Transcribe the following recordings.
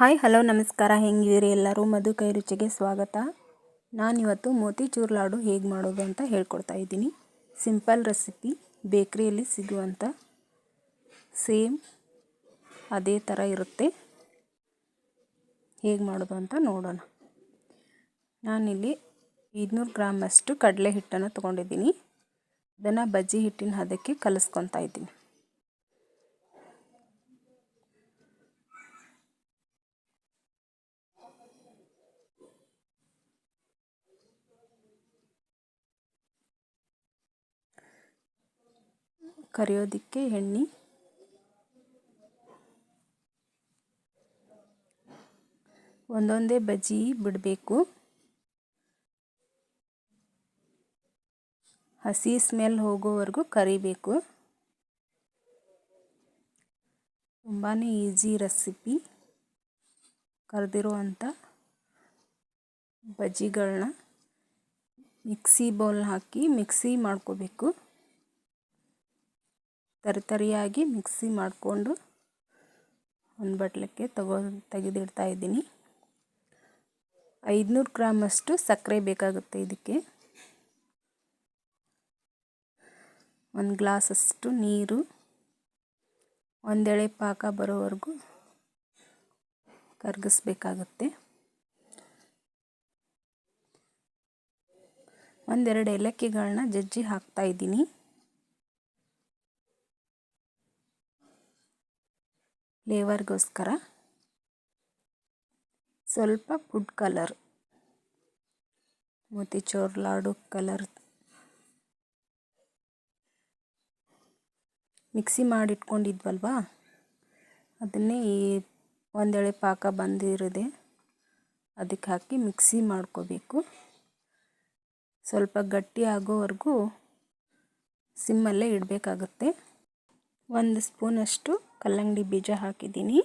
Hi, hello, ನಮಸ್ಕಾರ. ಹೆಂಗಿದ್ದೀರಿ ಎಲ್ಲರೂ? ಮಧು ಕೈ ರುಚಿಗೆ ಸ್ವಾಗತ. ನಾನಿವತ್ತು ಮೋತಿಚೂರ್ ಲಾಡು ಹೇಗೆ ಮಾಡೋದು ಅಂತ ಹೇಳ್ಕೊಡ್ತಾ ಇದ್ದೀನಿ. Simple recipe. ಬೇಕ್ರಿಯಲ್ಲಿ ಸಿಗುವಂಥ ಸೇಮ್ ಅದೇ ಥರ ಇರುತ್ತೆ. ಹೇಗೆ ಮಾಡೋದು ಅಂತ ನೋಡೋಣ. ನಾನಿಲ್ಲಿ ಐದುನೂರು ಗ್ರಾಮಷ್ಟು ಕಡಲೆ ಹಿಟ್ಟನ್ನು ತೊಗೊಂಡಿದ್ದೀನಿ. ಅದನ್ನು ಬಜ್ಜಿ ಹಿಟ್ಟಿನ ಹದಕ್ಕೆ ಕಲಿಸ್ಕೊತಾ ಇದ್ದೀನಿ. ಕರಿಯೋದಕ್ಕೆ ಎಣ್ಣೆ. ಒಂದೊಂದೇ ಬಜ್ಜಿ ಬಿಡಬೇಕು. ಹಸಿ ಸ್ಮೆಲ್ ಹೋಗೋವರೆಗೂ ಕರಿಬೇಕು. ತುಂಬಾ ಈಸಿ ರೆಸಿಪಿ. ಕರೆದಿರುವಂಥ ಬಜ್ಜಿಗಳನ್ನ ಮಿಕ್ಸಿ ಬೌಲ್ ಹಾಕಿ ಮಿಕ್ಸಿ ಮಾಡ್ಕೋಬೇಕು. ತರಿತರಿಯಾಗಿ ಮಿಕ್ಸಿ ಮಾಡಿಕೊಂಡು ಒಂದು ಬಟ್ಲಕ್ಕೆ ತಗೋ ತೆಗೆದಿಡ್ತಾ ಇದ್ದೀನಿ. ಐದುನೂರು ಗ್ರಾಮಷ್ಟು ಸಕ್ಕರೆ ಬೇಕಾಗುತ್ತೆ ಇದಕ್ಕೆ. ಒಂದು ಗ್ಲಾಸಷ್ಟು ನೀರು, ಒಂದೆಳೆ ಪಾಕ ಬರೋವರೆಗೂ ಕರಗಿಸ್ಬೇಕಾಗುತ್ತೆ. ಒಂದೆರಡು ಏಲಕ್ಕಿಗಳನ್ನ ಜಜ್ಜಿ ಹಾಕ್ತಾ ಇದ್ದೀನಿ. ಫ್ಲೇವರ್ಗೋಸ್ಕರ ಸ್ವಲ್ಪ food colour motichoor laddu colour mixie ಮಾಡಿಟ್ಕೊಂಡಿದ್ವಲ್ವಾ? ಅದನ್ನೇ ಈ ಒಂದೆಳೆ ಪಾಕ ಬಂದಿರದೆ ಅದಕ್ಕೆ ಹಾಕಿ ಮಿಕ್ಸಿ ಮಾಡ್ಕೋಬೇಕು. ಸ್ವಲ್ಪ ಗಟ್ಟಿ ಆಗೋವರೆಗೂ ಸಿಮ್ಮಲ್ಲೇ ಇಡಬೇಕಾಗುತ್ತೆ. ಒಂದು ಸ್ಪೂನಷ್ಟು ಕಲ್ಲಂಗಡಿ ಬೀಜ ಹಾಕಿದ್ದೀನಿ.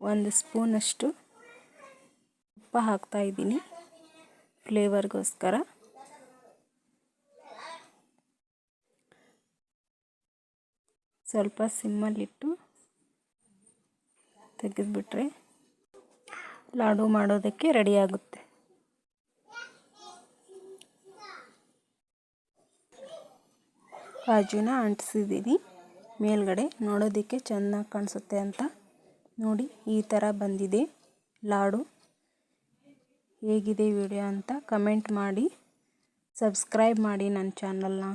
ಒಂದು ಸ್ಪೂನಷ್ಟು ಉಪ್ಪ ಹಾಕ್ತಾ ಇದ್ದೀನಿ ಫ್ಲೇವರ್ಗೋಸ್ಕರ. ಸ್ವಲ್ಪ ಸಿಮ್ಮಲ್ಲಿಟ್ಟು ತೆಗೆದುಬಿಟ್ರೆ ಲಾಡು ಮಾಡೋದಕ್ಕೆ ರೆಡಿಯಾಗುತ್ತೆ ಕಾಜುನ ಅಂಟಿಸಿದ್ದೀನಿ. ಮೇಲ್ಗಡೆ ನೋಡೋದಕ್ಕೆ ಚೆನ್ನಾಗಿ ಕಾಣಿಸುತ್ತೆ ಅಂತ ನೋಡಿ ಈ ಥರ ಬಂದಿದೆ. ಲಾಡು ಹೇಗಿದೆ ವಿಡಿಯೋ ಅಂತ ಕಮೆಂಟ್ ಮಾಡಿ, ಸಬ್ಸ್ಕ್ರೈಬ್ ಮಾಡಿ ನನ್ನ ಚಾನಲ್ನ.